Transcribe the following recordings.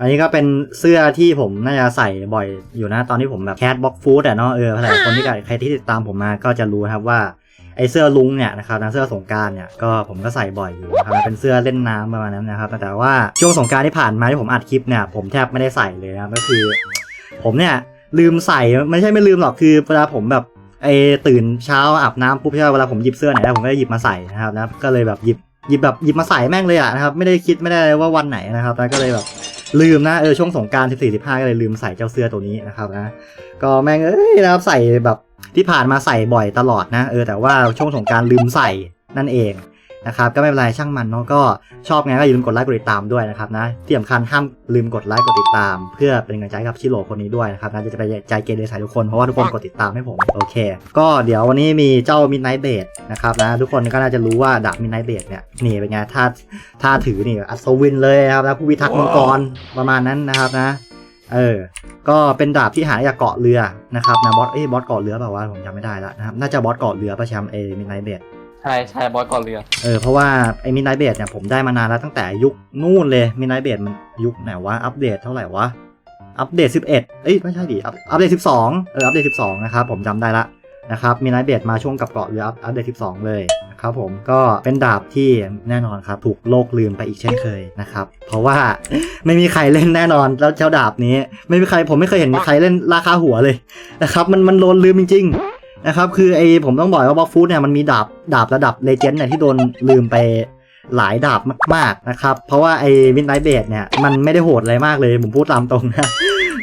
อันนี้ก็เป็นเสื้อที่ผมน่าจะใส่บ่อยอยู่นะตอนที่ผมแบบแคสบ็อกฟู้ดอะเนาะเออหลายคนที่ใครที่ติดตามผมมาก็จะรู้นะครับว่าไอเสื้อลุงเนี่ยนะครับนะเสื้อสงกรารเนี่ยก็ผมก็ใส่บ่อยอยู่นะครับเป็นเสื้อเล่นน้ำประมาณนั้นนะครับ แต่ว่าช่วงสงกรารที่ผ่านมาที่ผมอัดคลิปเนี่ยผมแทบไม่ได้ใส่เลยนะครับก็คือ ผมเนี่ยลืมใส่ไม่ใช่ไม่ลืมหรอกคือเวลาผมแบบไอตื่นเช้าอาบน้ำปุ๊บใช่ไหมเวลาผมหยิบเสื้อไหนได้ผมก็จะหยิบมาใส่นะครับนะก็เลยแบบหยิบหยิบแบบหยิบมาใส่แม่งเลยอะนะครับไม่ได้คิดไม่ได้ว่าวันไหนนะครับแล้วก็เลยแบบ ลืมนะเออช่วงสงการที่สี่สิบห้าก็เลยลืมใส่เจ้าเสื้อตัวนี้นะครับนะก็แม่งเอ้ยนะครับใส่แบบที่ผ่านมาใส่บ่อยตลอดนะเออแต่ว่าช่วงสงการลืมใส่นั่นเอง นะครับก็ไม่เป็นไรช่างมันเนาะก็ชอบไงก็อย่าลืมกดไลค์กดติดตามด้วยนะครับนะที่สำคัญห้ามลืมกดไลค์กดติดตาม เพื่อเป็นกำลังใจกับชิโร่คนนี้ด้วยนะครับนะจะไปใจเกเรใส่ทุกคนเพราะว่าทุกคนกดติดตามให้ผมโอเค ก็เดี๋ยววันนี้มีเจ้า Midnight b a d นะครับนะทุกคนก็น่าจะรู้ว่าดาบ Midnight b a d เนี่ยนี่เป็นไงถ้าถ้าถือนี่อัศวินเลยครับนะผู้พิทักษ์มังกรประมาณนั้นนะครับนะเออ ก็เป็นดาบที่หาจากเกาะเรือนะครับนะบอสเอ้บอสเกาะเรือเปล่าวะผมจำไม่ได้แล้วนะครับน่าจะบอสเกาะเรือประแชมเอมินไนเบด ช่ใช่บอสก่อนเรือ เออเพราะว่าไอ้มินไนเบดเนี่ยผมได้มานานแล้วตั้งแต่ยุคนู่นเลยมินไนเบดมันยุคไหนวะอัปเดตเท่าไหร่วะอัปเดต 11 เอ้ยไม่ใช่ดิอัปเดต 12 เอออัปเดต 12 นะครับผมจำได้ละนะครับมินไนเบดมาช่วงกับเกาะเรืออัปอัปเดต 12 เลยนะครับผมก็เป็นดาบที่แน่นอนครับถูกโลกลืมไปอีกเช่นเคยนะครับเพราะว่าไม่มีใครเล่นแน่นอนแล้วเจ้าดาบนี้ ไม่มีใครผมไม่เคยเห็นใครเล่นราคาหัวเลยนะครับมันมันโดนลืมจริง ๆ นะครับคือไอผมต้องบอกว่าบ็อฟฟูดเนี่ยมันมีดาบดาบระดับเลเจนด์เนี่ยที่โดนลืมไปหลายดาบมากๆนะครับ เพราะว่าไอ้วินไนเบดเนี่ยมันไม่ได้โหดอะไรมากเลย ผมพูดตามตรงนะ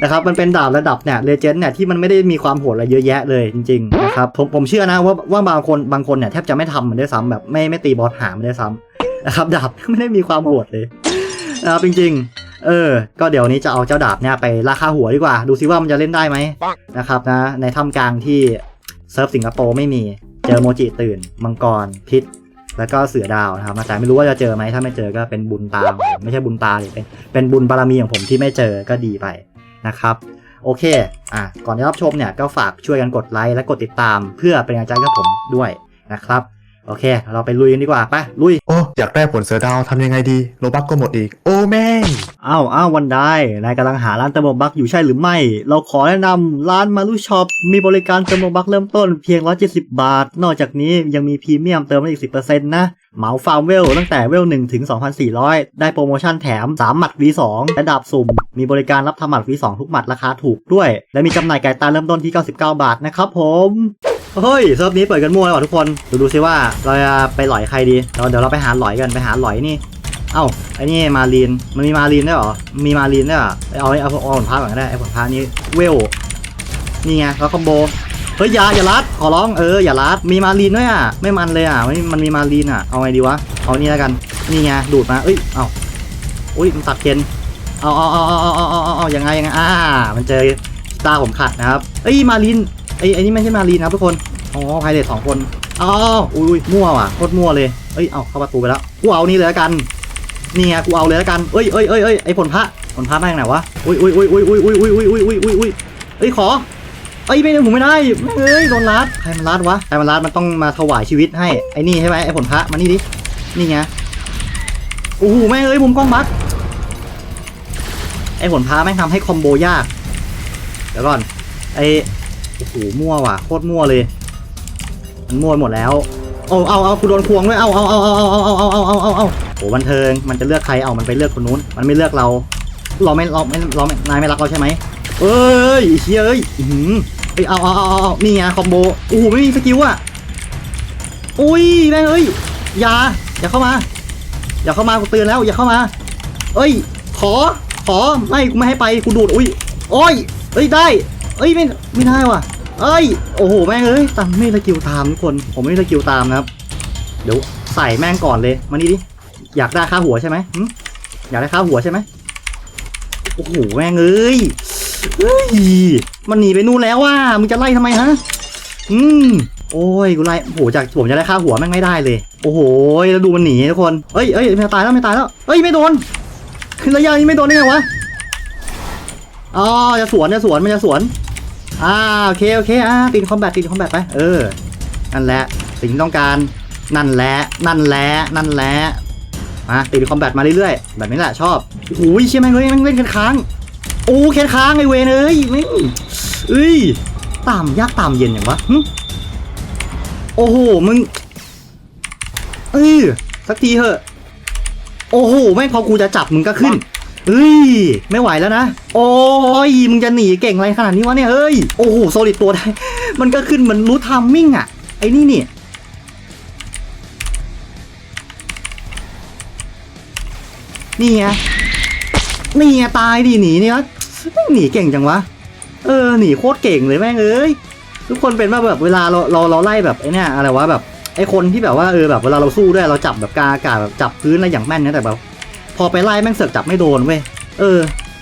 นะครับมันเป็นดาบระดับเนี่ยเลเจนด์เนี่ยที่มันไม่ได้มีความโหดอะไรเยอะแยะเลยจริงๆนะครับผมผมเชื่อนะว่าว่าบางคนบางคนเนี่ยแทบจะไม่ทำมันได้วยซ้ำแบบไม่ไม่ตีบอสหามันได้วยซ้ำนะครับดาบไม่ได้มีความโหดเลยนะครับจริง ๆ เออ ก็เดี๋ยวนี้จะเอาเจ้าดาบเนี่ยไปราคาหัวดีกว่า ดูซิว่ามันจะเล่นได้ไหมนะครับนะในถ้ำกลางที่ เซิร์ฟสิงคโปร์ไม่มี เจอโมจิตื่น มังกร พิษ แล้วก็เสือดาวนะครับแต่ไม่รู้ว่าจะเจอไหมถ้าไม่เจอก็เป็นบุญตาผมไม่ใช่บุญตาเลยเป็นเป็นบุญบารมีของผมที่ไม่เจอก็ดีไปนะครับโอเค อะ ก่อนจะรับชมเนี่ยก็ฝากช่วยกันกดไลค์และกดติดตาม เพื่อเป็นกำลังใจกับผมด้วยนะครับ โอเค เราไปลุยกันดีกว่าไปลุย โอ้อยากได้ผลเสือดาวทำยังไงดีโลบักก็หมดอีก โอ้แม่งอ้าวอ้าววันได้นายกำลังหาร้านเติมโลบักอยู่ใช่หรือไม่ เราขอแนะนำร้านมารุช็อปมีบริการเติมโลบักเริ่มต้นเพียง 170 บาท นอกจากนี้ยังมีพรีเมียมเติมได้อีก 10%นะเหมาฟาร์มเวลตั้งแต่เวล1ถึง 2,400 ได้โปรโมชั่นแถม 3 หมัด V2 และดาบสุ่ม มีบริการรับทำหมัด V2 ทุกหมัดราคาถูกด้วย และมีจำหน่ายไก่ตาเริ่มต้นที่ 99 บาทนะครับผม เฮ้ยเซิฟนี้เปิดกันมั่วเลยว่ะทุกคนดูดูซิว่าเราจะไปหลอยใครดีเราเดี๋ยวเราไปหาหลอยกันไปหาหลอยนี่ เอ้าไอ้นี่มาลีนมันมีมาลีนได้หรอมีมาลีนได้หรอเอาเอาเอาผลพาก่อนก็ได้ไอ้ผลพานี้เวลนี่ไงแล้วคอมโบเฮ้ยอย่าอย่าลัดขอร้องเอออย่าลัดมีมาลีนด้วยอะไม่มันเลยอะมันมันมีมาลีนอะเอาไงดีวะเอานี่แล้วกันนี่ไงดูดมาเอ้ยเอ้าอุ้ยมันตัดเคนเอาเอาเอาเอาเอาเอาเอาอย่างไงอย่างไงอ่ามันเจอตาผมขัดนะครับเอ้ยมาลีน อ้ไอ้นี่ไม่ใช่มารีนะครับทุกคน อ๋อไพเรตสองคนอ๋ออุ้ยอุ้ยมั่วว่ะโคตรมั่วเลยเอ้ย เอาเข้าประตูไปแล้ว กูเอานี่เลยล้วกัน นี่ไง กูเอาเลยล้วกันเอ้ยเอ้ยเอ้ยเอ้ยไอ้ผลพระผลพระแม่งไหนวะอุ้ยอุ้ยอุ้ยอุ้ยอุ้ยอุ้ยอุ้ยอุ้ยอุ้ยอุ้ยอุ้ยอุ้ยเอ้ยขอเอ้ยไม่ได้ผมไม่ได้เอ้ยโดนรัดใครมันรัดวะ ใครมันรัดมันต้องมาถวายชีวิตให้ ไอ้นี่ใช่ไหมไอ้ผลพระมานี่ดิ นี่ไง โอ้โหแม่งเอ้ยมุมกล้องบั๊กไอ้ผลพระแม่งทำให้คอมโบยาก เดี๋ยวก่อน ไอ้ โอ้โหมั่วว่ะโคตรมั่วเลยมันมั่วหมดแล้วเอาเอาเอากูโดนควงด้วยเอาเอาเอาเอาเอาเอาเอาเอาเอาเอาเอาโอ้บันเทิงมันจะเลือกใครเอามันไปเลือกคนนู้น มันไม่เลือกเรา เราไม่เราไม่เรานายไม่รักเราใช่ไหมเอ้ยเฮ้ยเอ้ยอื้อเอ้ยเอาเอาเอาเอาเอานี่ไงคอมโบโอ้โหไม่มีสกิลอะอุ้ยแม่งเอ้ยอย่าอย่าเข้ามา อย่าเข้ามากูเตือนแล้ว อย่าเข้ามา เอ้ย ขอ ขอไม่กูไม่ให้ไปกูดูดอุ้ยโอ้ยเอ้ยได้ อ้ยไม่ไม่ได้ว่ะ เอ้ยโอ้โหแม่งเอ้ยตังไม่สกิลตามทุกคน ผมไม่สกิลตามนะครับ เดี๋ยวใส่แม่งก่อนเลยมานี่ดิอยากได้ค่าหัวใช่ไหมอยากได้ค่าหัวใช่ไหมโอ้โหแม่งเอ้ยเฮ้ยมันหนีไปนู่นแล้วว่ะมึงจะไล่ทำไมฮะอืมโอ้ยกูไล่โอ้โหจากผมจะได้ค่าหัวแม่งไม่ได้เลย โอ้โหแล้วดูมันหนีทุกคนเอ้ยเอ้ยไม่ตายแล้วไม่ตายแล้วเอ้ยไม่โดนระยะนี้ไม่โดนได้ไงวะอ๋อจะสวนจะสวนมันจะสวน อ่าโอเคโอเคอ่าติดคอมแบทติดคอมแบทไปเออนั่นแหละสิ่งที่ต้องการนั่นแหละนั่นแหละนั่นแหละมาติดคอมแบทมาเรื่อยๆแบบนี้แหละชอบโอ้ยเชี่ยแม่งเลยแม่งเล่นกันค้างโอ้แคนค้างไอเวนเอ้ยแม่งเอ้ยตามยากตามเย็นอย่างวะโอ้โหมึงเออสักทีเถอะ โอ้โหแม่งพอกูจะจับมึงก็ขึ้น เฮ้ย ไม่ไหวแล้วนะ โอ้ย มึงจะหนีเก่งอะไรขนาดนี้วะเนี่ยเฮ้ย โอ้โห โซลิดตัวได้ มันก็ขึ้นเหมือนรู้ทามมิ่งอะ ไอ้นี่นี่นี่ไงนี่ไงตายดิหนีเนี่ยหนีเก่งจังวะ เออ หนีโคตรเก่งเลยแม่งเอ้ย ทุกคนเป็นว่าแบบเวลาเราเราเราไล่แบบไอ้นี่อะไรวะแบบไอ้คนที่แบบว่าเออแบบเวลาเราสู้ด้วยเราจับแบบกาอากาศแบบจับพื้นอะไรอย่างแม่นนะแต่แบบ พอไปไล่แม่งเสือกจับไม่โดนเว้ย เออ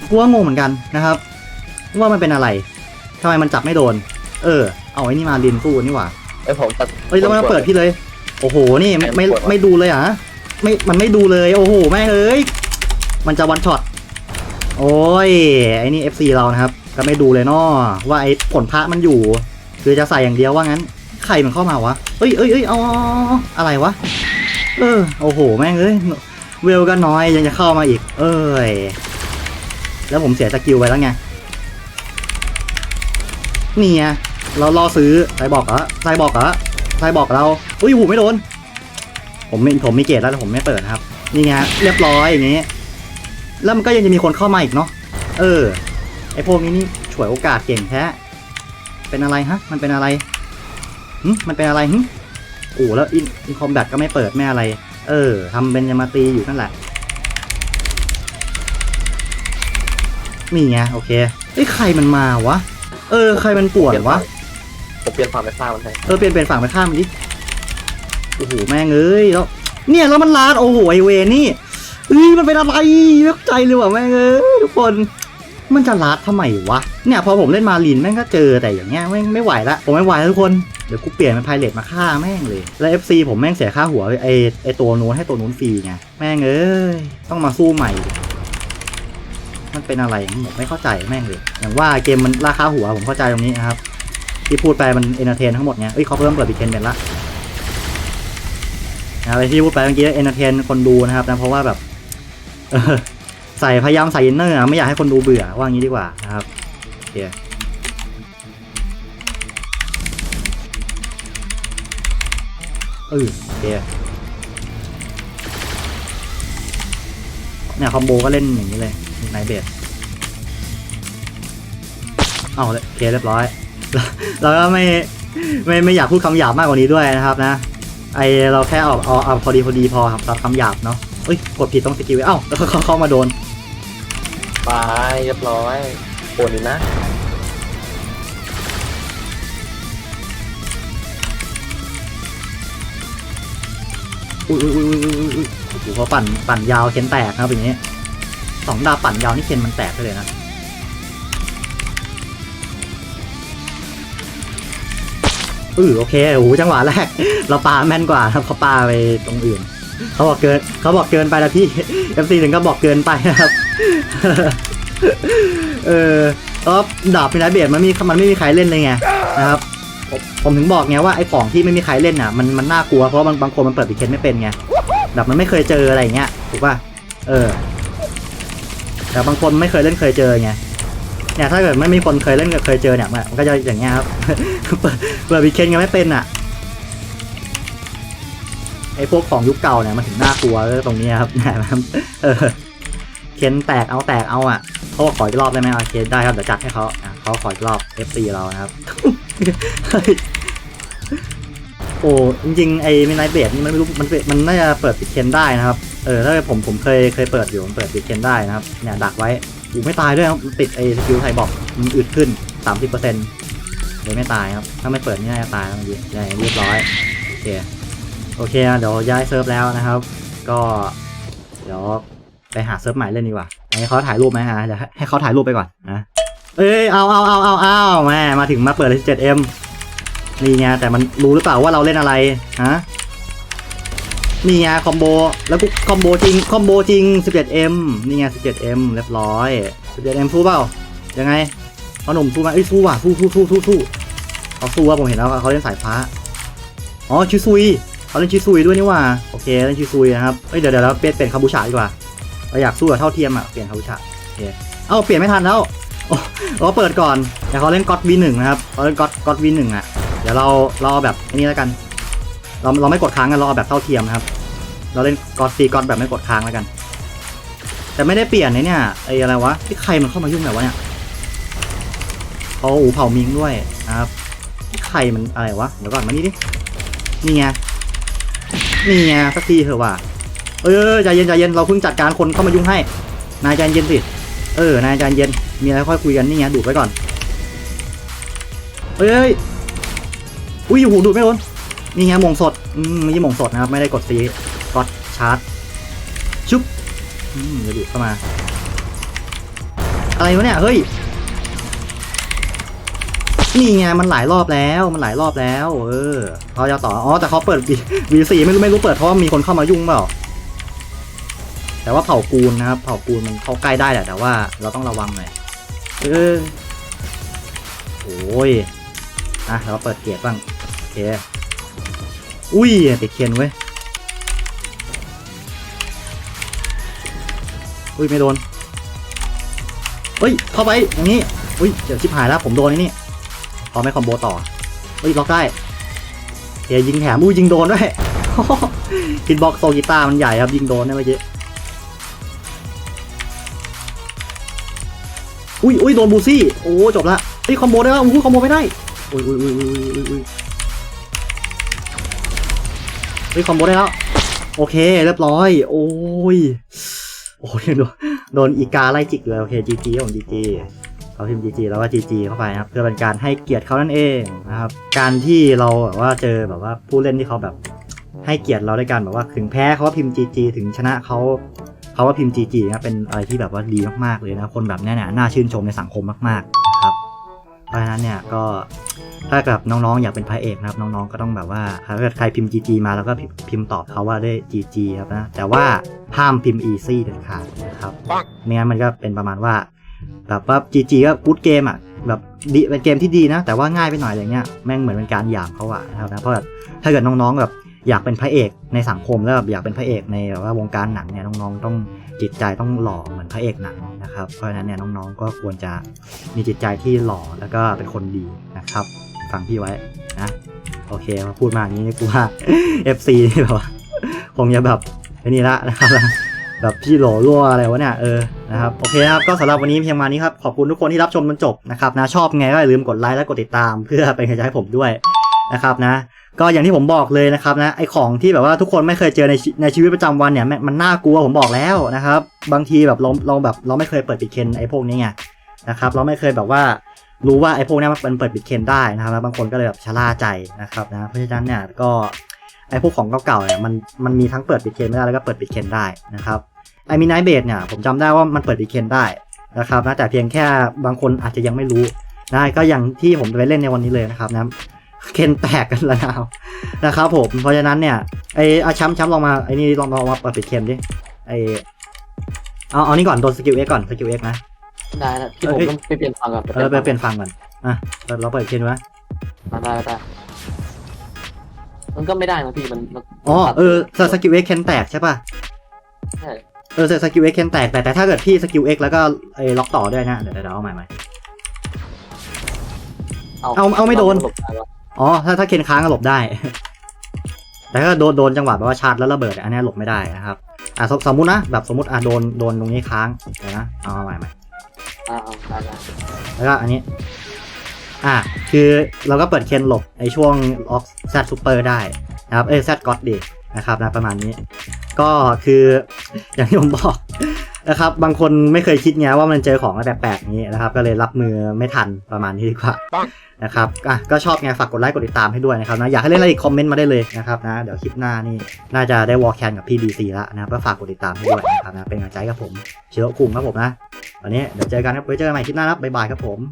กูว่างงเหมือนกันนะครับ ว่ามันเป็นอะไร ทำไมมันจับไม่โดน เออ เอาไอ้นี่มาเรียนสู้นี่หว่าไอ้ผมตัดเอ้ยแล้วมันมาเปิดพี่เลย โอ้โห นี่ไม่ไม่แม่งปวดว่ะไม่ดูเลยเหรอะไม่ มันไม่ดูเลย โอ้โห แม่งเอ้ย มันจะวันช็อต โอ้ย ไอ้นี่ FC เรานะครับ ก็ไม่ดูเลยเนาะว่าไอ้ผลพระมันอยู่ คือจะใส่อย่างเดียวว่างั้น ใครมันเข้ามาวะ เอ้ยเอ้ยเอ้ยเอาเอาเอาเอาอะไรวะ เออ โอ้โห แม่งเอ้ย เวลก็น้อยยังจะเข้ามาอีก เอ้ย แล้วผมเสียสกิลไปแล้วไงนี่ไงเรารอซื้อใครบอกเหรอใครบอกเหรอใครบอกเราอุ้ยหูไม่โดน ผมมีผมมีเกตแล้วแต่ผมไม่เปิดครับ นี่ไงเรียบร้อยอย่างงี้ แล้วมันก็ยังจะมีคนเข้ามาอีกเนาะเออไอพวกนี้นี่ฉวยโอกาสเก่งแท้เป็นอะไรฮะ มันเป็นอะไรหึมันเป็นอะไรหึโอ้แล้วอินอินคอมแบทก็ไม่เปิดไม่อะไร เออทำเป็นยามาตีอยู่นั่นแหละนี่ไงโอเคไอ้ยใครมันมาวะ เออ ใครมันป่วนวะผมเปลี่ยนฝั่งไปข้างมันให้เออเปลี่ยนเป็นฝั่งไปข้ามมันดิโอ้โหแม่งเอ้ยแล้วเนี่ยแล้วมันลาดโอ้โหไอเวรนี่เอ้ยมันเป็นอะไรไม่เข้าใจเลยว่ะแม่งเอ้ยทุกคนมันจะลาดทำไมวะเนี่ยพอผมเล่นมาลินแม่งก็เจอแต่อย่างเงี้ยแม่งไม่ไหวละผมไม่ไหวแล้วทุกคนเดี๋ยวกูเปลี่ยนเป็นไพเรตมาฆ่าแม่งเลย แล้ว FC ผมแม่งเสียค่าหัวไอไอตัวนู้นให้ตัวนู้นฟรีไง แม่งเอ้ย ต้องมาสู้ใหม่ มันเป็นอะไรผมไม่เข้าใจแม่งเลย อย่างว่าเกมมันราคาหัวผมเข้าใจตรงนี้นะครับ ที่พูดไปมันเอนเตอร์เทนทั้งหมดไงเอ้ยเขาเพิ่มเปิดบิเคนเป็นละนะอะไรที่พูดไปเมื่อกี้เอนเตอร์เทนคนดูนะครับนะเพราะว่าแบบใส่พยายามใส่อินเนอร์ไม่อยากให้คนดูเบื่อว่างี้ดีกว่านะครับโอเค เออโอเคเนี่ยคอมโบก็เล่นอย่างนี้เลยไนเบสเอาเลยโอเคเรียบร้อยแล้วก็ไม่ไม่ไม่อยากพูดคำหยาบมากกว่านี้ด้วยนะครับนะ ไอเราแค่เอาเอาเอาพอดีพอดีพอครับตัดคำหยาบเนาะเอ้ยกดผิดต้องสกิลไว้เอ้าแล้วเขาเข้ามาโดน ไปเรียบร้อยโอนนี่นะ อุ้ยอุ้ยอุ้ยอุ้ยอุ้ยอุ้ยโอ้โหเขาปั่นปั่นยาวเคนแตกนะครับอย่างนี้สองดาวปั่นยาวนี่เคนมันแตกไปเลยนะเออโอเคโอ้โหจังหวะแรก เราปาแม่นกว่าครับเขาปาไปตรงอื่นเขาบอกเกินเขาบอกเกินไปแล้วพี่ FC ถึงก็บอกเกินไปนะครับ เออก็ดาบพินาเบียดมันมีมันไม่มีใครเล่นเลยไงนะครับ ผมถึงบอกไงว่าไอ้ของที่ไม่มีใครเล่นอะมันมันน่ากลัวเพราะว่าบางบางคนมันเปิดบิเคนไม่เป็นไงแบบมันไม่เคยเจออะไรเงี้ยถูกป่ะเออ แต่บางคนไม่เคยเล่นเคยเจอไงเนี่ยถ้าเกิดไม่มีคนเคยเล่นกับเคยเจอเนี่ยมันก็จะอย่างเงี้ยครับเปิดปิดบิเคนกันไม่เป็นอะไอ้พวกของยุคเก่าเนี่ยมันถึงน่ากลัวตรงนี้ครับเนี่ยมันเออเคนแตกเอาแตกเอาอะเขาขออีกรอบได้ไหมโอเคนได้ครับเดี๋ยวจัดให้เขาอะ เขาขออีกรอบ FC เรานะครับเฮ้ยโอ้จริงๆไอ้มินไนเบดนี่มันไม่รู้มันมันน่าจะเปิดปิดเคนได้นะครับ เออถ้าผมผมเคยเคยเปิดอยู่มันเปิดปิดเคนได้นะครับเนี่ยดักไว้อูไม่ตายด้วยครับติดไอ้สกิลไทยบอกมันอึดขึ้น 30%เลยไม่ตายครับ ถ้าไม่เปิดนี่น่าจะตายแล้วเนี่ยเรียบร้อยโอเคโอเคเดี๋ยวย้ายเซิร์ฟแล้วนะครับ ก็ เดี๋ยวไปหาเซิร์ฟใหม่เล่นดีกว่าให้เขาถ่ายรูปไหมฮะเดี๋ยวให้เขาถ่ายรูปไปก่อนนะ เอ้ยเอาเอาเอาเอาเอาแม่มาถึงมาเปิดเลย 17M นี่ไงแต่มันรู้หรือเปล่าว่าเราเล่นอะไรฮะนี่ไงคอมโบแล้วกูคอมโบจริงคอมโบจริง 17M นี่ไง 17M เรียบร้อย 17M สู้เปล่ายังไงเขาหนุ่มสู้ไหมเอ้ยสู้ว่ะสู้สู้สู้สู้สู้เขาสู้ว่าผมเห็นแล้วเขาเล่นสายฟ้าอ๋อชื่อซุยเขาเล่นชิซุยด้วยนี่ว่าโอเคเล่นชิซุยนะครับเอ้ยเดี๋ยวเดี๋ยวเราเปลี่ยนเป็นคาบูชาดีกว่าเราอยากสู้กับเท่าเทียมอะเปลี่ยนคาบูชาโอเคเอ้าเปลี่ยนไม่ทันแล้ว เราเปิดก่อนเดี๋ยวเขาเล่นก็อดวีหนึ่งนะครับเขาเล่นก็อดก็อดวีหนึ่งอะเดี๋ยวเราเราเอาแบบนี้แล้วกัน เราเราไม่กดค้างกันเราเอาแบบเท่าเทียมนะครับ เราเล่นก็อดซีก็อดแบบไม่กดค้างแล้วกัน แต่ไม่ได้เปลี่ยนไอ้เนี่ยไอ้อะไรวะที่ใครมันเข้ามายุ่งไหนวะเนี่ยเขาอูเผามิงด้วยนะครับที่ใครมันอะไรวะเดี๋ยวก่อนมานี่ดินี่ไงนี่ไงสักทีเถอะว่ะเออใจเย็นใจเย็นเราเพิ่งจัดการคนเข้ามายุ่งให้นายใจเย็นสิ เออนายใจเย็น มีอะไรค่อยคุยกันนี่ไงดูดไว้ก่อน เฮ้ยเฮ้ยอุ้ยหูดูดไม่โดนนี่ไงหมงสด อืมไม่ใช่หมงสดนะครับ ไม่ได้กดซีกดชาร์จ ชุบอืมจะดูดเข้ามา อะไรวะเนี่ย เฮ้ย นี่ไงมันหลายรอบแล้ว มันหลายรอบแล้ว เออเขาจะต่อ อ๋อ แต่เขาเปิดวีซีไม่รู้ไม่รู้เปิดเพราะว่ามีคนเข้ามายุ่งเปล่า แต่ว่าเผาปูนนะครับ เผาปูนมันเข้าใกล้ได้แหละแต่ว่าเราต้องระวังหน่อยเออโอ้ยอะเราเปิดเกียร์บ้างโอเคอุ้ยติดเคียนเว้ยอุ้ยไม่โดนเฮ้ยเข้าไปอย่างนี้อุ้ยเดี๋ยวชิบหายแล้วผมโดนไอ้นี่พอไม่คอมโบต่อเฮ้ยล็อกได้เฮียยิงแถมอุ้ยยิงโดนด้วยฮิตบ็อกโซกีตามันใหญ่ครับยิงโดนได้เมื่อกี้ อุ้ยอุ้ยโดนบูซี่โอ้จบละเฮ้ยคอมโบได้แล้วอุ้คอมโบไม่ได้อุ้ยอุ้ยอุ้ยอุ้ยอุ้ยอุ้ยเฮ้ยคอมโบได้แล้วโอเคเรียบร้อย โอ้ยโอ้ยโดนโดนอีกาไล่จิกเลยโอเคจีจีผมจีจีเขาพิมพ์จีจีแล้วก็จีจีเข้าไปครับเพื่อเป็นการให้เกียรติเขานั่นเองนะครับการที่เราแบบว่าเจอแบบว่าผู้เล่นที่เขาแบบให้เกียรติเราด้วยกันแบบว่าถึงแพ้เขาพิมพ์จีจีถึงชนะเขา เขาว่าพิมพ์ GG นะเป็นอะไรที่แบบว่าดีมากๆเลยนะคนแบบเนี้ยเนี่ยน่าชื่นชมในสังคมมากๆนะครับเพราะฉะนั้นเนี่ยก็ถ้าเกิดน้องๆอยากเป็นพระเอกนะครับน้องๆก็ต้องแบบว่าถ้าเกิดใครพิมพ์ GG มาแล้วก็พิมพ์ตอบเขาว่าได้ GG ครับนะแต่ว่าห้ามพิมพ์ easy เด็ดขาดนะครับไม่งั้นมันก็เป็นประมาณว่าแบบว่า GG ก็กู๊ดเกมอะแบบดีเป็นเกมที่ดีนะ แต่ว่าง่ายไปหน่อยอะไรเงี้ยแม่งเหมือนเป็นการหยามเขาอะนะครับนะเพราะแบบถ้าเกิดน้องๆแบบ อยากเป็นพระเอกในสังคมแล้วแบบอยากเป็นพระเอกในแบบว่าวงการหนังเนี่ยน้องๆ ต้องจิตใจต้องหล่อเหมือนพระเอกหนังนะครับ เพราะฉะนั้นเนี่ยน้องๆก็ควรจะมีจิตใจที่หล่อแล้วก็เป็นคนดีนะครับฟังพี่ไว้นะโอเคมาพูดมาอย่างนี้กูว่า FC นี่แบบคงจะแบบนี่ละนะครับแบบพี่หล่อรั่วอะไรวะเนี่ยเออนะครับโอเคครับก็สำหรับวันนี้เพียงมานี้ครับขอบคุณทุกคนที่รับชมจนจบนะครับนะชอบไงก็อย่าลืมกดไลค์และกดติดตาม เพื่อเป็นกำลังใจให้ผมด้วยนะครับนะ ก็อย่างที่ผมบอกเลยนะครับนะไอของที่แบบว่าทุกคนไม่เคยเจอในในชีวิตประจำวันเนี่ยมันน่ากลัวผมบอกแล้วนะครับบางทีแบบเราเราแบบเราไม่เคยเปิดปิดเคนไอพวกนี้ไงนะครับเราไม่เคยแบบว่ารู้ว่าไอพวกนี้มันเปิดปิดเคนได้นะครับแล้วบางคนก็เลยแบบชะล่าใจนะครับนะเพราะฉะนั้นเนี่ยก็ไอพวกของเก่าๆเนี่ยมันมันมีทั้งเปิดปิดเคนไม่ได้แล้วก็เปิดปิดเคนได้นะครับไอมินไนเบดเนี่ยผมจำได้ว่ามันเปิดปิดเคนได้นะครับนะแต่เพียงแค่บางคนอาจจะยังไม่รู้นะก็อย่างที่ผมไปเล่นในวันนี้เลยนะครับนะ เคนแตกกันแล้วนะครับนะครับผม เพราะฉะนั้นเนี่ยไออาช้ำช้ำลองมาไอนี่ลองลองมาเปิดปิดเคนดิไอเอาเอานี่ก่อนโดนสกิลเอ็กก่อนสกิลเอ็กนะได้แล้วพี่ผมเอ้ยต้องไปเปลี่ยนฟังก่อนเออไปเปลี่ยนฟังก่อนอะเราเราเปิดเคนไว้มาได้ได้มันก็ไม่ได้นะพี่มันมันอ๋อเออสกิลเอ็กเคนแตกใช่ป่ะใช่เออสกิลเอ็กเคนแตกแต่แต่ถ้าเกิดพี่สกิลเอ็กแล้วก็ไอล็อกต่อด้วยนะเดี๋ยวเดี๋ยวเอาใหม่ใหม่เอาเอาไม่โดนหลบได้วะ อ๋อ ถ้าถ้าเคนค้างก็หลบได้ แต่ถ้าโดนโดนจังหวะแบบว่าชาร์จแล้วระเบิดอันเนี้ยหลบไม่ได้นะครับ อะสมสมมุตินะ แบบสมมติอะโดนโดนตรงนี้ค้างเดี๋ยวนะ เอาใหม่ใหม่อ่าเอาได้ได้แล้วก็อันนี้ อะ คือเราก็เปิดเคนหลบไอช่วงออกแซดซูเปอร์ได้นะครับ เอ้ยแซดก็อดดีนะครับนะประมาณนี้ ก็คืออย่างที่ผมบอก นะครับ บางคนไม่เคยคิดไงว่ามันเจอของอะไรแปลกๆนี้นะครับ ก็เลยรับมือไม่ทันประมาณนี้ดีกว่านะครับอะก็ชอบไงฝากกดไลค์กดติดตามให้ด้วยนะครับนะอยากให้เล่นอะไรอีกคอมเมนต์มาได้เลยนะครับนะเดี๋ยวคลิปหน้านี่น่าจะได้วอลแคนกับพี่ดีซีละนะก็ฝากกดติดตามให้ด้วยนะครับนะเป็นกำลังใจกับผมเชื้อคุงครับผมนะวันนี้เดี๋ยวเจอกันครับไว้เจอกันใหม่คลิปหน้าครับบ๊ายบายครับผม